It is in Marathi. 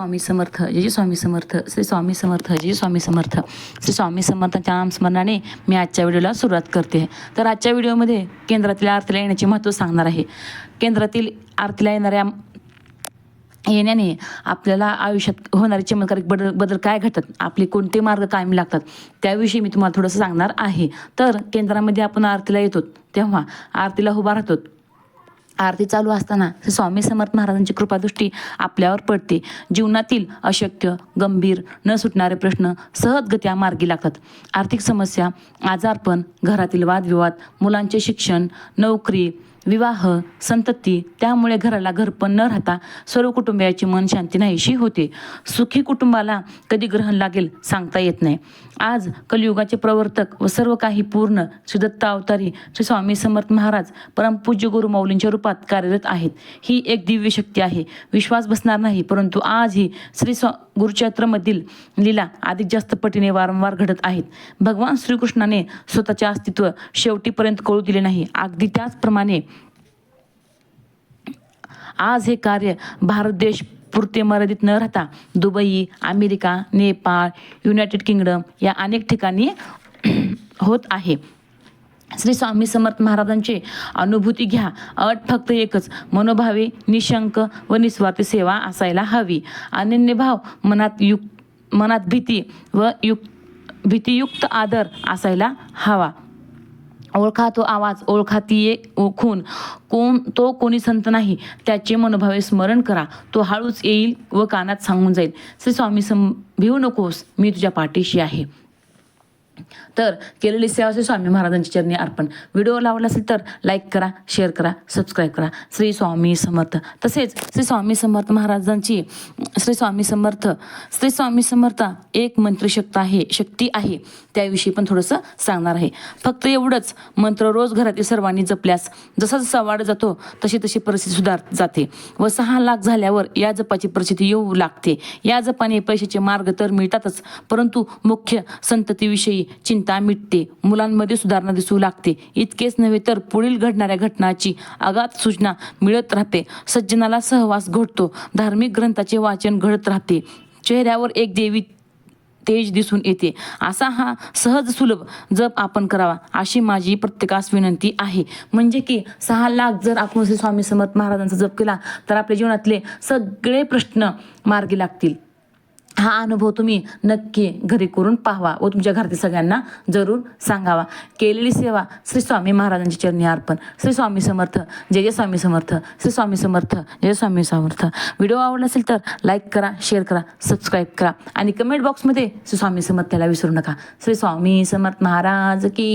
स्वामी समर्थ जय जय स्वामी समर्थ श्री स्वामी समर्थ जय जय स्वामी समर्थ श्री स्वामी समर्थांच्या नामस्मरणाने मी आजच्या व्हिडिओला सुरुवात करते. तर आजच्या व्हिडिओमध्ये केंद्रातील आरतीला येण्याचे महत्त्व सांगणार आहे. केंद्रातील आरतीला येणाऱ्या येण्याने आपल्याला आयुष्यात होणारे चमत्कारिक बदल बदल काय घडतात? आपले कोणते मार्ग कायमी लागतात? त्याविषयी मी तुम्हाला थोडंसं सांगणार आहे. तर केंद्रामध्ये आपण आरतीला येतो तेव्हा आरतीला उभा राहतो. आरती चालू असताना स्वामी समर्थ महाराजांची कृपादृष्टी आपल्यावर पडते. जीवनातील अशक्य गंभीर न सुटणारे प्रश्न सहजगत्या मार्गी लागतात. आर्थिक समस्या आजारपण घरातील वादविवाद मुलांचे शिक्षण नोकरी विवाह संतती त्यामुळे घराला घरपण न राहता सर्व कुटुंबियाची मन शांती नाहीशी होते. सुखी कुटुंबाला कधी ग्रहण लागेल सांगता येत नाही. आज कलियुगाचे प्रवर्तक व सर्व काही पूर्ण श्री अवतारी श्री स्वामी समर्थ महाराज परमपूज्य गुरु मौलींच्या रूपात कार्यरत आहेत. ही एक दिव्य शक्ती आहे. विश्वास बसणार नाही परंतु आज ही श्री स्वा गुरुचरित्रमधील लीला अधिक जास्त पटीने वारंवार घडत आहेत. भगवान श्रीकृष्णाने स्वतःचे अस्तित्व शेवटीपर्यंत कळू दिले नाही. अगदी त्याचप्रमाणे आज हे कार्य भारत देश पुरते मर्यादित न राहता Dubai America Nepal United Kingdom या अनेक ठिकाणी होत आहे. श्री स्वामी समर्थ महाराजांची अनुभूती घ्या. अट फक्त एकच मनोभावे निशंक व निस्वार्थी सेवा असायला हवी. अनन्यभाव मनात युक मनात भीती व युक भीतीयुक्त आदर असायला हवा. ओळखा तो आवाज ओळखा ती एक ओळखून कोण तो कोणी संत नाही त्याचे मनोभावे स्मरण करा. तो हळूच येईल व कानात सांगून जाईल. श्री स्वामी सम भिवू नकोस मी तुझ्या पाठीशी आहे. तर केलेली सेवा श्री स्वामी महाराजांची चरणी अर्पण. व्हिडिओ आवडला असेल तर लाईक करा शेअर करा सबस्क्राईब करा. श्री स्वामी समर्थ. तसेच श्री स्वामी समर्थ महाराजांची श्री स्वामी समर्थ श्री स्वामी समर्थ एक मंत्रशक्त आहे शक्ती आहे. त्याविषयी पण थोडंसं सांगणार आहे. फक्त एवढंच मंत्र रोज घरातील सर्वांनी जपल्यास जसा जसा वाढ जातो तशी तशी परिस्थिती सुधार जाते. व सहा लाख झाल्यावर या जपाची परिस्थिती येऊ लागते. या जपाने पैशाचे मार्ग तर मिळतातच परंतु मुख्य संततीविषयी चिंता मिटते. मुलांमध्ये सुधारणा दिसू लागते. इतकेच नव्हे तर पुढील घडणाऱ्या घटनाची आघात सूचना मिळत राहते. सज्जनाला सहवास घडतो. धार्मिक ग्रंथाचे वाचन घडत राहते. चेहऱ्यावर एक देवी तेज दिसून येते. असा हा सहज सुलभ जप आपण करावा अशी माझी प्रत्येकास विनंती आहे. म्हणजे की सहा लाख जर आपण श्री स्वामी समर्थ महाराजांचा जप केला तर आपल्या जीवनातले सगळे प्रश्न मार्गी लागतील. हा अनुभव तुम्ही नक्की घरी करून पाहावा व तुमच्या घरातील सगळ्यांना जरूर सांगावा. केलेली सेवा श्री स्वामी महाराजांची चरणी अर्पण. श्री स्वामी समर्थ. जय जय स्वामी समर्थ. श्री स्वामी समर्थ. जय स्वामी समर्थ. व्हिडिओ आवडला असेल तर लाईक करा शेअर करा सबस्क्राईब करा. आणि कमेंट बॉक्समध्ये श्री स्वामी समर्थ त्याला विसरू नका. श्री स्वामी समर्थ महाराज की